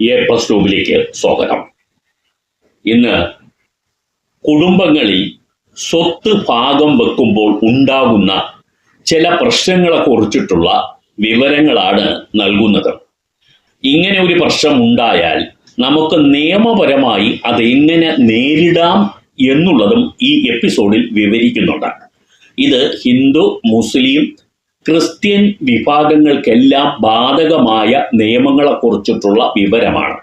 A plus ട്യൂബിലേക്ക് സ്വാഗതം. ഇന്ന് കുടുംബങ്ങളിൽ സ്വത്ത് ഭാഗം വെക്കുമ്പോൾ ഉണ്ടാകുന്ന ചില പ്രശ്നങ്ങളെ കുറിച്ചിട്ടുള്ള വിവരങ്ങളാണ് നൽകുന്നത്. ഇങ്ങനെ ഒരു പ്രശ്നം ഉണ്ടായാൽ നമുക്ക് നിയമപരമായി അത് എങ്ങനെ നേരിടാം എന്നുള്ളതും ഈ എപ്പിസോഡിൽ വിവരിക്കുന്നുണ്ട്. ഇത് ഹിന്ദു മുസ്ലിം ക്രിസ്ത്യൻ വിഭാഗങ്ങൾക്കെല്ലാം ബാധകമായ നിയമങ്ങളെക്കുറിച്ചിട്ടുള്ള വിവരമാണ്.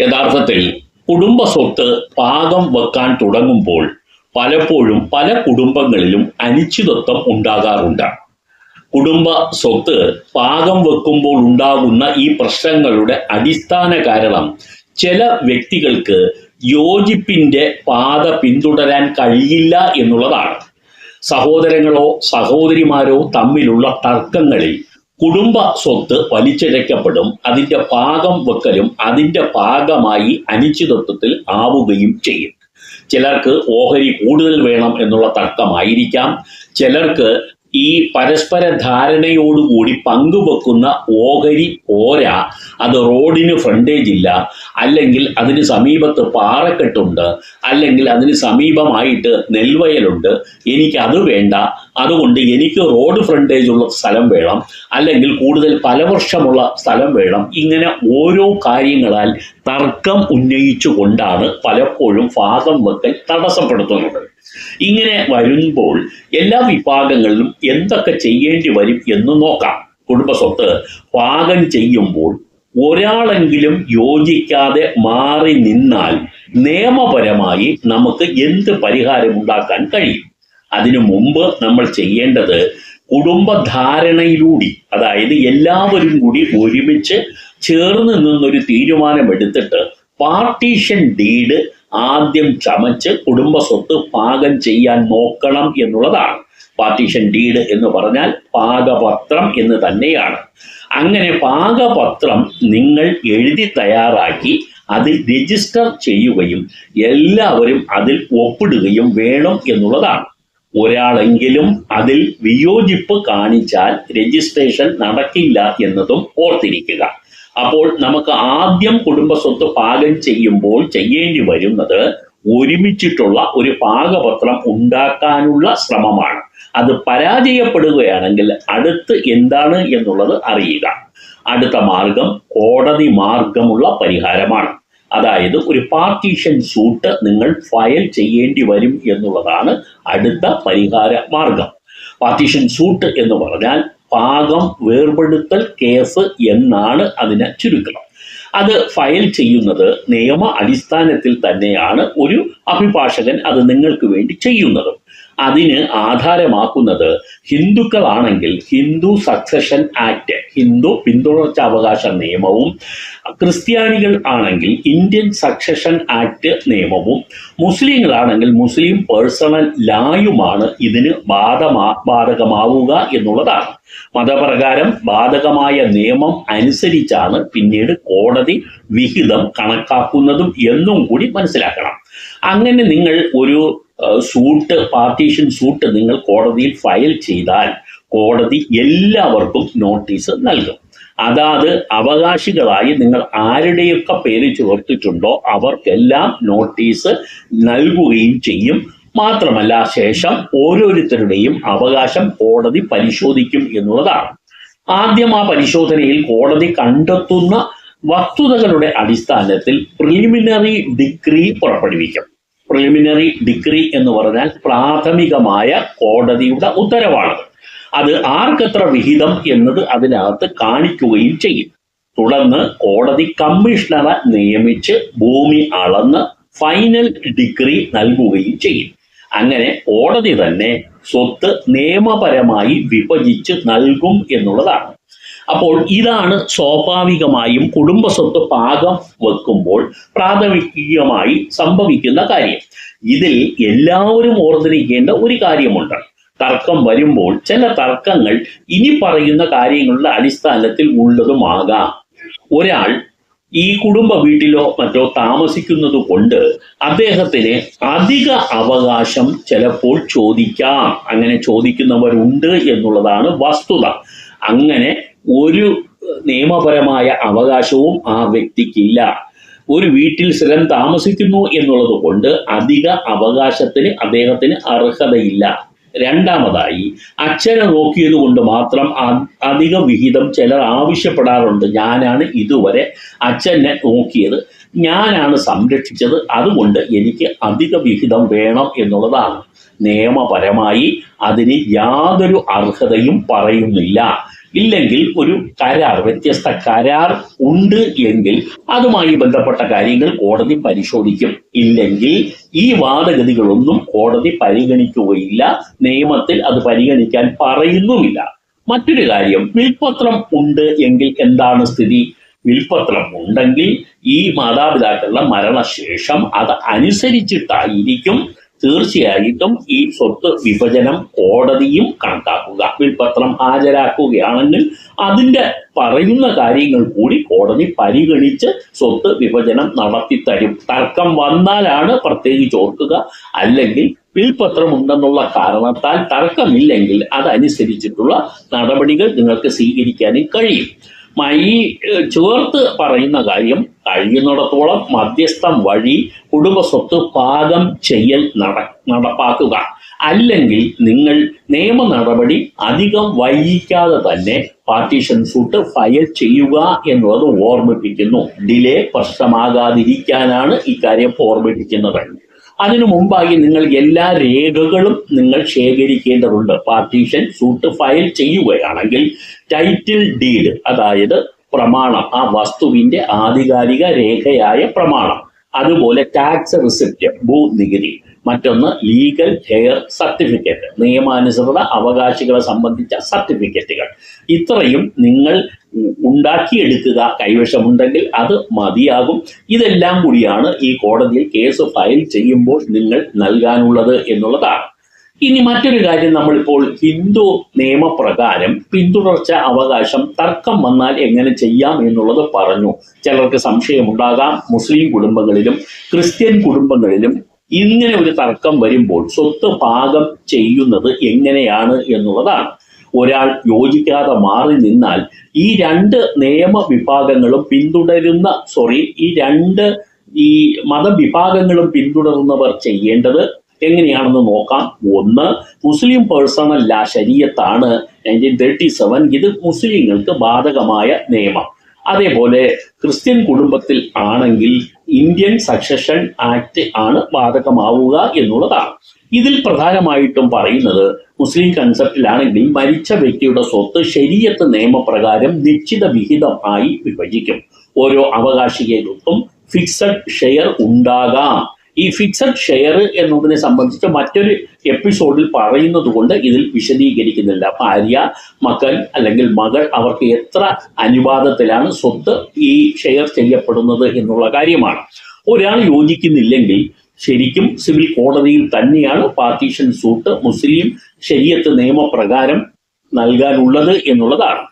യഥാർത്ഥത്തിൽ കുടുംബ സ്വത്ത് പാകം വെക്കാൻ തുടങ്ങുമ്പോൾ പലപ്പോഴും പല കുടുംബങ്ങളിലും അനിശ്ചിതത്വം ഉണ്ടാകാറുണ്ട്. കുടുംബ സ്വത്ത് പാകം വെക്കുമ്പോൾ ഉണ്ടാകുന്ന ഈ പ്രശ്നങ്ങളുടെ അടിസ്ഥാന കാരണം ചില വ്യക്തികൾക്ക് യോജിപ്പിന്റെ പാത പിന്തുടരാൻ കഴിയില്ല എന്നുള്ളതാണ്. സഹോദരങ്ങളോ സഹോദരിമാരോ തമ്മിലുള്ള തർക്കങ്ങളിൽ കുടുംബ സ്വത്ത് വലിച്ചിഴക്കപ്പെടും അതിന്റെ ഭാഗം വെക്കലും അതിന്റെ ഭാഗമായി അനിശ്ചിതത്വത്തിൽ ആവുകയും ചെയ്യും. ചിലർക്ക് ഓഹരി കൂടുതൽ വേണം എന്നുള്ള തർക്കമായിരിക്കാം. ചിലർക്ക് ഈ പരസ്പര ധാരണയോടുകൂടി പങ്കുവെക്കുന്ന ഓഹരി ഓര അത് റോഡിന് ഫ്രണ്ടേജ് ഇല്ല അല്ലെങ്കിൽ അതിന് സമീപത്ത് പാറക്കെട്ടുണ്ട് അല്ലെങ്കിൽ അതിന് സമീപമായിട്ട് നെൽവയലുണ്ട് എനിക്ക് അത് വേണ്ട. അതുകൊണ്ട് എനിക്ക് റോഡ് ഫ്രണ്ടേജ് ഉള്ള സ്ഥലം വേണം അല്ലെങ്കിൽ കൂടുതൽ ഫലവർഷമുള്ള സ്ഥലം വേണം. ഇങ്ങനെ ഓരോ കാര്യങ്ങളാൽ തർക്കം ഉന്നയിച്ചുകൊണ്ടാണ് പലപ്പോഴും ഭാഗം വെക്കൽ തടസ്സപ്പെടുത്തുന്നത്. ഇങ്ങനെ വരുമ്പോൾ എല്ലാ വിഭാഗങ്ങളിലും എന്തൊക്കെ ചെയ്യേണ്ടി വരും എന്ന് നോക്കാം. കുടുംബസ്വത്ത് പാകം ചെയ്യുമ്പോൾ ഒരാളെങ്കിലും യോജിക്കാതെ മാറി നിന്നാൽ നിയമപരമായി നമുക്ക് എന്ത് പരിഹാരം ഉണ്ടാക്കാൻ കഴിയും? അതിനു മുമ്പ് നമ്മൾ ചെയ്യേണ്ടത് കുടുംബധാരണയിലൂടെ അതായത് എല്ലാവരും കൂടി ഒരുമിച്ച് ചേർന്ന് നിന്നൊരു തീരുമാനമെടുത്തിട്ട് പാർട്ടീഷൻ ഡീഡ് ആദ്യം ചമച്ച് കുടുംബ സ്വത്ത് പാകം ചെയ്യാൻ നോക്കണം എന്നുള്ളതാണ്. പാർട്ടീഷൻ ഡീഡ് എന്ന് പറഞ്ഞാൽ പാകപത്രം എന്ന് തന്നെയാണ്. അങ്ങനെ പാകപത്രം നിങ്ങൾ എഴുതി തയ്യാറാക്കി അത് രജിസ്റ്റർ ചെയ്യുകയും എല്ലാവരും അതിൽ ഒപ്പിടുകയും വേണം എന്നുള്ളതാണ്. ഒരാളെങ്കിലും അതിൽ വിയോജിപ്പ് കാണിച്ചാൽ രജിസ്ട്രേഷൻ നടക്കില്ല എന്നതും ഓർത്തിരിക്കുക. അപ്പോൾ നമുക്ക് ആദ്യം കുടുംബ സ്വത്ത് പാകം ചെയ്യുമ്പോൾ ചെയ്യേണ്ടി വരുന്നത് ഒരുമിച്ചിട്ടുള്ള ഒരു പാകപത്രം ഉണ്ടാക്കാനുള്ള ശ്രമമാണ്. അത് പരാജയപ്പെടുകയാണെങ്കിൽ അടുത്ത് എന്താണ് എന്നുള്ളത് അറിയുക. അടുത്ത മാർഗം കോടതി മാർഗമുള്ള പരിഹാരമാണ്. അതായത് ഒരു പാർട്ടീഷൻ സൂട്ട് നിങ്ങൾ ഫയൽ ചെയ്യേണ്ടി വരും എന്നുള്ളതാണ് അടുത്ത പരിഹാര മാർഗം. പാർട്ടീഷൻ സൂട്ട് എന്ന് പറഞ്ഞാൽ പാകം വേർപെടുത്തൽ കേസ് എന്നാണ് അതിനെ ചുരുക്കം. അത് ഫയൽ ചെയ്യുന്നത് നിയമ അടിസ്ഥാനത്തിൽ തന്നെയാണ് ഒരു അഭിഭാഷകൻ അത് നിങ്ങൾക്ക് വേണ്ടി ചെയ്യുന്നത്. അതിന് ആധാരമാക്കുന്നത് ഹിന്ദുക്കളാണെങ്കിൽ ഹിന്ദു സക്സഷൻ ആക്ട് ഹിന്ദു പിന്തുടർച്ചാവകാശ നിയമവും ക്രിസ്ത്യാനികൾ ആണെങ്കിൽ ഇന്ത്യൻ സക്സഷൻ ആക്ട് നിയമവും മുസ്ലിങ്ങളാണെങ്കിൽ മുസ്ലിം പേഴ്സണൽ ലായുമാണ് ഇതിന് ബാധമാ ബാധകമാവുക എന്നുള്ളതാണ്. മതപ്രകാരം ബാധകമായ നിയമം അനുസരിച്ചാണ് പിന്നീട് കോടതി വിഹിതം കണക്കാക്കുന്നതും എന്നും കൂടി മനസ്സിലാക്കണം. അങ്ങനെ നിങ്ങൾ ഒരു സൂട്ട് പാർട്ടീഷൻ സൂട്ട് നിങ്ങൾ കോടതിയിൽ ഫയൽ ചെയ്താൽ കോടതി എല്ലാവർക്കും നോട്ടീസ് നൽകും. അതാത് അവകാശികളായി നിങ്ങൾ ആരുടെയൊക്കെ പേര് ചേർത്തിട്ടുണ്ടോ അവർക്കെല്ലാം നോട്ടീസ് നൽകുകയും ചെയ്യും. മാത്രമല്ല ശേഷം ഓരോരുത്തരുടെയും അവകാശം കോടതി പരിശോധിക്കും എന്നുള്ളതാണ്. ആദ്യം ആ പരിശോധനയിൽ കോടതി കണ്ടെത്തുന്ന വസ്തുതകളുടെ അടിസ്ഥാനത്തിൽ പ്രിലിമിനറി ഡിഗ്രി പുറപ്പെടുവിക്കും. പ്രിലിമിനറി ഡിഗ്രി എന്ന് പറഞ്ഞാൽ പ്രാഥമികമായ കോടതിയുടെ ഉത്തരവാണ്. അത് ആർക്കെത്ര വിഹിതം എന്നത് അതിനകത്ത് കാണിക്കുകയും ചെയ്യും. തുടർന്ന് കോടതി കമ്മീഷണറെ നിയമിച്ച് ഭൂമി അളന്ന് ഫൈനൽ ഡിഗ്രി നൽകുകയും ചെയ്യും. അങ്ങനെ കോടതി തന്നെ സ്വത്ത് നിയമപരമായി വിഭജിച്ച് നൽകും എന്നുള്ളതാണ്. അപ്പോൾ ഇതാണ് സ്വാഭാവികമായും കുടുംബ സ്വത്ത് പാകം വെക്കുമ്പോൾ പ്രാഥമികമായി സംഭവിക്കുന്ന കാര്യം. ഇതിൽ എല്ലാവരും ഓർത്തിരിക്കേണ്ട ഒരു കാര്യമുണ്ട്. തർക്കം വരുമ്പോൾ ചില തർക്കങ്ങൾ ഇനി പറയുന്ന കാര്യങ്ങളുടെ അടിസ്ഥാനത്തിൽ ഉള്ളതുമാകാം. ഒരാൾ ഈ കുടുംബ വീട്ടിലോ മറ്റോ താമസിക്കുന്നത് കൊണ്ട് അദ്ദേഹത്തിന് അധിക അവകാശം ചിലപ്പോൾ ചോദിക്കാം. അങ്ങനെ ചോദിക്കുന്നവരുണ്ട് എന്നുള്ളതാണ് വസ്തുത. അങ്ങനെ ഒരു നിയമപരമായ അവകാശവും ആ വ്യക്തിക്കില്ല. ഒരു വീട്ടിൽ സ്ഥിരം താമസിക്കുന്നു എന്നുള്ളത് കൊണ്ട് അധിക അവകാശത്തിന് അദ്ദേഹത്തിന് അർഹതയില്ല. രണ്ടാമതായി അച്ഛനെ നോക്കിയത് കൊണ്ട് മാത്രം അധിക വിഹിതം ചിലർ ആവശ്യപ്പെടാറുണ്ട്. ഞാനാണ് ഇതുവരെ അച്ഛനെ നോക്കിയത്. ഞാനാണ് സംരക്ഷിച്ചത്. അതുകൊണ്ട് എനിക്ക് അധിക വിഹിതം വേണം എന്നുള്ളതാണ്. നിയമപരമായി അതിന് യാതൊരു അർഹതയും പറയുന്നില്ല. ഇല്ലെങ്കിൽ ഒരു കരാർ വ്യത്യസ്ത കരാർ ഉണ്ട് എങ്കിൽ അതുമായി ബന്ധപ്പെട്ട കാര്യങ്ങൾ കോടതി പരിശോധിക്കും. ഇല്ലെങ്കിൽ ഈ വാദഗതികളൊന്നും കോടതി പരിഗണിക്കുകയില്ല. നിയമത്തിൽ അത് പരിഗണിക്കാൻ പറയുന്നുമില്ല. മറ്റൊരു കാര്യം വിൽപത്രം ഉണ്ട് എങ്കിൽ എന്താണ് സ്ഥിതി? വിൽപത്രം ഉണ്ടെങ്കിൽ ഈ മാതാപിതാക്കളുടെ മരണശേഷം അത് അനുസരിച്ചിട്ടായിരിക്കും തീർച്ചയായിട്ടും ഈ സ്വത്ത് വിഭജനം കോടതിയും കണക്കാക്കുക. വിൽപത്രം ഹാജരാക്കുകയാണെങ്കിൽ അതിന്റെ പറയുന്ന കാര്യങ്ങൾ കൂടി കോടതി പരിഗണിച്ച് സ്വത്ത് വിഭജനം നടത്തിത്തരും. തർക്കം വന്നാലാണ് പ്രത്യേകിച്ച് ഓർക്കുക. അല്ലെങ്കിൽ ഉണ്ടെന്നുള്ള കാരണത്താൽ തർക്കമില്ലെങ്കിൽ അതനുസരിച്ചിട്ടുള്ള നടപടികൾ നിങ്ങൾക്ക് സ്വീകരിക്കാനും കഴിയും. ഈ ചേർത്ത് പറയുന്ന കാര്യം കഴിയുന്നിടത്തോളം മധ്യസ്ഥം വഴി കുടുംബസ്വത്ത് പാകം ചെയ്യൽ നട നടപ്പാക്കുക. അല്ലെങ്കിൽ നിങ്ങൾ നിയമ നടപടി അധികം വൈകിക്കാതെ തന്നെ പാർട്ടീഷൻ സൂട്ട് ഫയൽ ചെയ്യുക എന്നുള്ളത് ഓർമ്മിപ്പിക്കുന്നു. ഡിലേ പ്രശ്നമാകാതിരിക്കാനാണ് ഇക്കാര്യം ഓർമ്മിപ്പിക്കുന്നത്. അതിനു മുമ്പായി നിങ്ങൾ എല്ലാ രേഖകളും നിങ്ങൾ ശേഖരിക്കേണ്ടതുണ്ട്. പാർട്ടീഷൻ സൂട്ട് ഫയൽ ചെയ്യുകയാണെങ്കിൽ ടൈറ്റിൽ ഡീഡ് അതായത് പ്രമാണം ആ വസ്തുവിന്റെ ആധികാരിക രേഖയായ പ്രമാണം. അതുപോലെ ടാക്സ് റിസിപ്റ്റ് ഭൂനികുതി. മറ്റൊന്ന് ലീഗൽ ഹെയർ സർട്ടിഫിക്കറ്റ് നിയമാനുസൃത അവകാശികളെ സംബന്ധിച്ച സർട്ടിഫിക്കറ്റുകൾ ഇത്രയും നിങ്ങൾ ഉണ്ടാക്കിയെടുക്കുക കൈവശമുണ്ടെങ്കിൽ അത് മതിയാകും. ഇതെല്ലാം കൂടിയാണ് ഈ കോടതിയിൽ കേസ് ഫയൽ ചെയ്യുമ്പോൾ നിങ്ങൾ നൽകാനുള്ളത് എന്നുള്ളതാണ്. ഇനി മറ്റൊരു കാര്യം നമ്മളിപ്പോൾ ഹിന്ദു നിയമപ്രകാരം പിന്തുടർച്ച അവകാശം തർക്കം വന്നാൽ എങ്ങനെ ചെയ്യാം എന്നുള്ളത് പറഞ്ഞു. ചിലർക്ക് സംശയമുണ്ടാകാം. മുസ്ലിം കുടുംബങ്ങളിലും ക്രിസ്ത്യൻ കുടുംബങ്ങളിലും ഇങ്ങനെ ഒരു തർക്കം വരുമ്പോൾ സ്വത്ത് പാകം ചെയ്യുന്നത് എങ്ങനെയാണ് എന്നുള്ളതാണ്. ഒരാൾ യോജിക്കാതെ മാറി നിന്നാൽ ഈ രണ്ട് നിയമ വിഭാഗങ്ങളും പിന്തുടരുന്ന സോറി ഈ രണ്ട് ഈ മതവിഭാഗങ്ങളും പിന്തുടരുന്നവർ ചെയ്യേണ്ടത് എങ്ങനെയാണെന്ന് നോക്കാം. ഒന്ന് മുസ്ലിം പേഴ്സണൽ ലാ ശരീരത്താണ് നയന്റീൻ തേർട്ടി സെവൻ ഇത് മുസ്ലിങ്ങൾക്ക് ബാധകമായ നിയമം. അതേപോലെ ക്രിസ്ത്യൻ കുടുംബത്തിൽ ആണെങ്കിൽ ഇന്ത്യൻ സക്സഷൻ ആക്ട് ആണ് ബാധകമാവുക എന്നുള്ളതാണ്. ഇതിൽ പ്രധാനമായിട്ടും പറയുന്നത് മുസ്ലിം കൺസെപ്റ്റിലാണെങ്കിൽ മരിച്ച വ്യക്തിയുടെ സ്വത്ത് ശരീരത്ത് നിയമപ്രകാരം നിശ്ചിത വിഹിതം ആയി വിഭജിക്കും. ഓരോ അവകാശികൾക്കും ഫിക്സഡ് ഷെയർ ഉണ്ടാകാം. ഈ ഫിക്സഡ് ഷെയർ എന്നതിനെ സംബന്ധിച്ച് മറ്റൊരു എപ്പിസോഡിൽ പറയുന്നത് കൊണ്ട് ഇതിൽ വിശദീകരിക്കുന്നില്ല. ഭാര്യ മകൻ അല്ലെങ്കിൽ മകൾ അവർക്ക് എത്ര അനുപാതത്തിലാണ് സ്വത്ത് ഈ ഷെയർ ചെയ്യപ്പെടുന്നത് എന്നുള്ള കാര്യമാണ്. ഒരാൾ യോജിക്കുന്നില്ലെങ്കിൽ ശരിക്കും സിവിൽ കോടതിയിൽ തന്നെയാണ് പാർട്ടീഷൻ സൂട്ട് മുസ്ലിം ശരിയത്ത് നിയമപ്രകാരം നൽകാനുള്ളത് എന്നുള്ളതാണ്.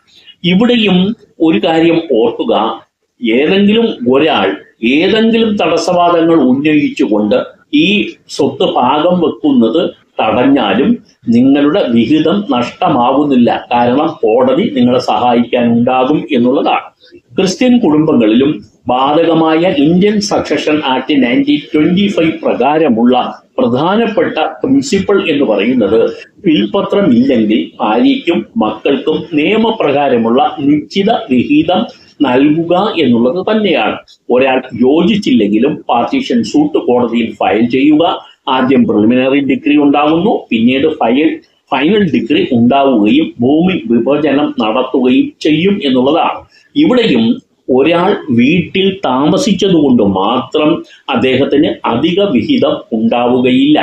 ഇവിടെയും ഒരു കാര്യം ഓർക്കുക. ഏതെങ്കിലും ഒരാൾ ഏതെങ്കിലും തടസ്സവാദങ്ങൾ ഉന്നയിച്ചുകൊണ്ട് ഈ സ്വത്ത് ഭാഗം വെക്കുന്നത് തടഞ്ഞാലും നിങ്ങളുടെ വിഹിതം നഷ്ടമാകുന്നില്ല കാരണം കോടതി നിങ്ങളെ സഹായിക്കാൻ ഉണ്ടാകും എന്നുള്ളതാണ്. ക്രിസ്ത്യൻ കുടുംബങ്ങളിലും ബാധകമായ Indian succession act nineteen twenty five പ്രകാരമുള്ള പ്രധാനപ്പെട്ട പ്രിൻസിപ്പൾ എന്ന് പറയുന്നത് വിൽപത്രം ഇല്ലെങ്കിൽ ഭാര്യയ്ക്കും മക്കൾക്കും നിയമപ്രകാരമുള്ള നിശ്ചിത വിഹിതം നൽകുക എന്നുള്ളത് തന്നെയാണ്. ഒരാൾ യോജിച്ചില്ലെങ്കിലും പാർട്ടീഷൻ സൂട്ട് കോടതിയിൽ ഫയൽ ചെയ്യുക. ആദ്യം പ്രിലിമിനറി ഡിഗ്രി ഉണ്ടാകുന്നു. പിന്നീട് ഫയൽ ഫൈനൽ ഡിഗ്രി ഉണ്ടാവുകയും ഭൂമി വിഭജനം നടത്തുകയും ചെയ്യും എന്നുള്ളതാണ്. ഇവിടെയും ഒരാൾ വീട്ടിൽ താമസിച്ചതുകൊണ്ട് മാത്രം അദ്ദേഹത്തിന് അധിക വിഹിതം ഉണ്ടാവുകയില്ല.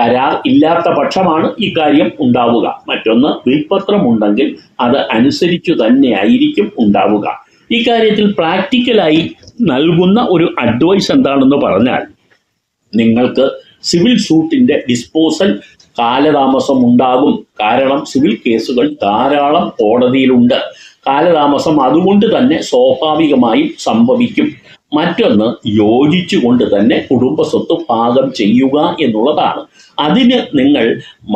കരാർ ഇല്ലാത്ത പക്ഷമാണ് ഇക്കാര്യം ഉണ്ടാവുക. മറ്റൊന്ന് വിൽപത്രം ഉണ്ടെങ്കിൽ അത് അനുസരിച്ചു തന്നെയായിരിക്കും ഉണ്ടാവുക. ഇക്കാര്യത്തിൽ പ്രാക്ടിക്കലായി നൽകുന്ന ഒരു അഡ്വൈസ് എന്താണെന്ന് പറഞ്ഞാൽ നിങ്ങൾക്ക് സിവിൽ സൂട്ടിന്റെ ഡിസ്പോസൽ കാലതാമസം ഉണ്ടാകും. കാരണം സിവിൽ കേസുകൾ ധാരാളം കോടതിയിലുണ്ട്. കാലതാമസം അതുകൊണ്ട് തന്നെ സ്വാഭാവികമായും സംഭവിക്കും. മറ്റൊന്ന് യോജിച്ചുകൊണ്ട് തന്നെ കുടുംബസ്വത്ത് ഭാഗം ചെയ്യുക എന്നുള്ളതാണ്. അതിന് നിങ്ങൾ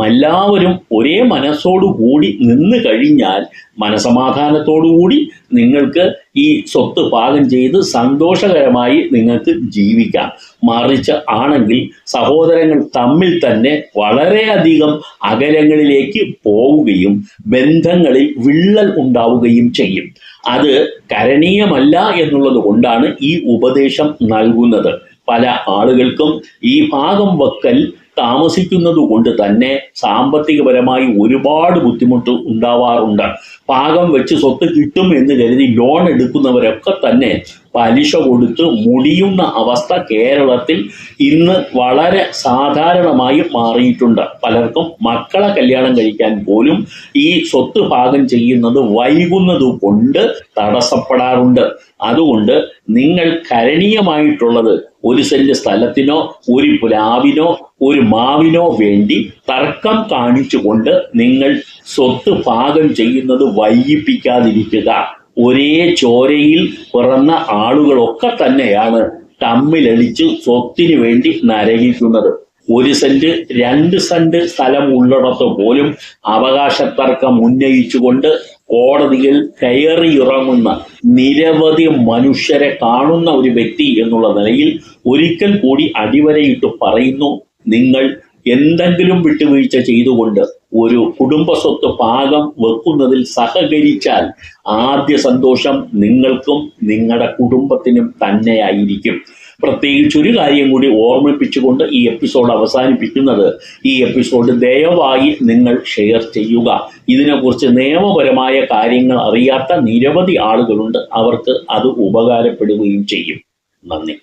എല്ലാവരും ഒരേ മനസ്സോടുകൂടി നിന്ന് കഴിഞ്ഞാൽ മനസമാധാനത്തോടുകൂടി നിങ്ങൾക്ക് ഈ സ്വത്ത് പാകം ചെയ്ത് സന്തോഷകരമായി നിങ്ങൾക്ക് ജീവിക്കാം. മറിച്ച് ആണെങ്കിൽ സഹോദരങ്ങൾ തമ്മിൽ തന്നെ വളരെയധികം അകലങ്ങളിലേക്ക് പോവുകയും ബന്ധങ്ങളിൽ വിള്ളൽ ഉണ്ടാവുകയും ചെയ്യും. അത് കരണീയമല്ല എന്നുള്ളത് കൊണ്ടാണ് ഈ ഉപദേശം നൽകുന്നത്. പല ആളുകൾക്കും ഈ ഭാഗം വെക്കൽ താമസിക്കുന്നത് കൊണ്ട് തന്നെ സാമ്പത്തികപരമായി ഒരുപാട് ബുദ്ധിമുട്ട് ഉണ്ടാവാറുണ്ട്. പാകം വെച്ച് സ്വത്ത് കിട്ടും എന്ന് കരുതി ലോൺ എടുക്കുന്നവരൊക്കെ തന്നെ പലിശ കൊടുത്ത് മുടിയുന്ന അവസ്ഥ കേരളത്തിൽ ഇന്ന് വളരെ സാധാരണമായി മാറിയിട്ടുണ്ട്. പലർക്കും മക്കളെ കല്യാണം കഴിക്കാൻ പോലും ഈ സ്വത്ത് ഭാഗം ചെയ്യുന്നത് വൈകുന്നത് കൊണ്ട് തടസ്സപ്പെടാറുണ്ട്. അതുകൊണ്ട് നിങ്ങൾ കരണീയമായിട്ടുള്ളത് ഒരു സെന്റ് സ്ഥലത്തിനോ ഒരു പുലാവിനോ ഒരു മാവിനോ വേണ്ടി തർക്കം കാണിച്ചുകൊണ്ട് നിങ്ങൾ സ്വത്ത് പാകം ചെയ്യുന്നത് വൈകിപ്പിക്കാതിരിക്കുക. ഒരേ ചോരയിൽ പിറന്ന ആളുകളൊക്കെ തന്നെയാണ് തമ്മിലടിച്ച് സ്വത്തിന് വേണ്ടി നരകിക്കുന്നത്. ഒരു സെന്റ് രണ്ട് സെന്റ് സ്ഥലം ഉള്ളിടത്ത് പോലും അവകാശ തർക്കം ഉന്നയിച്ചുകൊണ്ട് കോടതിയിൽ കയറിയിറങ്ങുന്ന നിരവധി മനുഷ്യരെ കാണുന്ന ഒരു വ്യക്തി എന്നുള്ള നിലയിൽ ഒരിക്കൽ കൂടി അടിവരയിട്ട് പറയുന്നു നിങ്ങൾ എന്തെങ്കിലും വിട്ടുവീഴ്ച ചെയ്തുകൊണ്ട് ഒരു കുടുംബ സ്വത്ത് പാകം വെക്കുന്നതിൽ സഹകരിച്ചാൽ ആദ്യ സന്തോഷം നിങ്ങൾക്കും നിങ്ങളുടെ കുടുംബത്തിനും തന്നെയായിരിക്കും. പ്രത്യേകിച്ച് ഒരു കാര്യം കൂടി ഓർമ്മിപ്പിച്ചുകൊണ്ട് ഈ എപ്പിസോഡ് അവസാനിപ്പിക്കുന്നത് ഈ എപ്പിസോഡ് ദയവായി നിങ്ങൾ ഷെയർ ചെയ്യുക. ഇതിനെക്കുറിച്ച് നിയമപരമായ കാര്യങ്ങൾ അറിയാത്ത നിരവധി ആളുകളുണ്ട്. അവർക്ക് അത് ഉപകാരപ്പെടുകയും ചെയ്യും. നന്ദി.